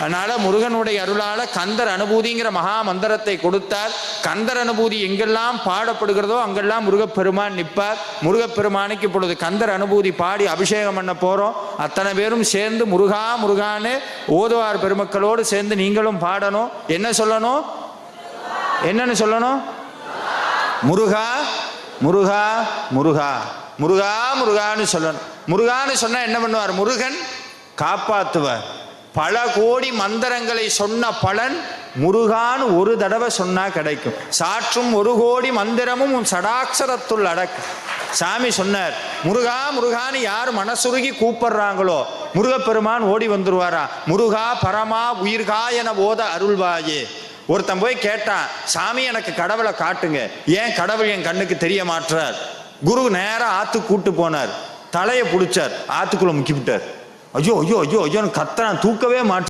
அதனால முருகனுடைய அருளால கந்தர் அனுபூதிங்கிற மகா மந்திரத்தை கொடுத்தார். கந்தர் அனுபூதி எங்கெல்லாம் பாடப்படுகிறதோ அங்கெல்லாம் முருகப்பெருமான் நிற்பார். முருகப்பெருமானுக்கு இப்பொழுது கந்தர் அனுபூதி பாடி அபிஷேகம் பண்ண போறோம். அத்தனை பேரும் சேர்ந்து முருகா முருகான்னு ஓதுவார் பெருமக்களோடு சேர்ந்து நீங்களும் பாடணும். என்ன சொல்லணும்? என்னன்னு சொல்லணும்? முருகா முருகா முருகா. முருகா முருகான்னு சொல்லணும். முருகான்னு சொன்னா என்ன பண்ணுவார்? முருகன் காப்பாற்றுவார் பல கோடி மந்திரங்களை சொன்ன பலன் முருகான்னு ஒரு தடவை சொன்னா கிடைக்கும். சாற்றும் ஒரு கோடி மந்திரமும் உன் சடாட்சரத்துள் அடக்கும் சாமி சொன்னார் முருகா முருகான்னு யார் மனசுருகி கூப்பிடுறாங்களோ முருகப்பெருமான் ஓடி வந்துருவாரா? முருகா பரமா உயிர்கா என ஓத அருள்வாயே. ஒருத்தன் போய் கேட்டான் சாமி எனக்கு கடவுளை காட்டுங்க. ஏன் கடவுள் என் கண்ணுக்கு தெரிய மாட்டுறார் குரு நேரம் ஆத்து கூட்டு போனார். தலையை பிடிச்சார் ஆத்துக்குள்ள முக்கி விட்டார் ஐயோ ஐயோ ஐயோ ஐயோன்னு கத்துறான் தூக்கவே மாட்டேன்.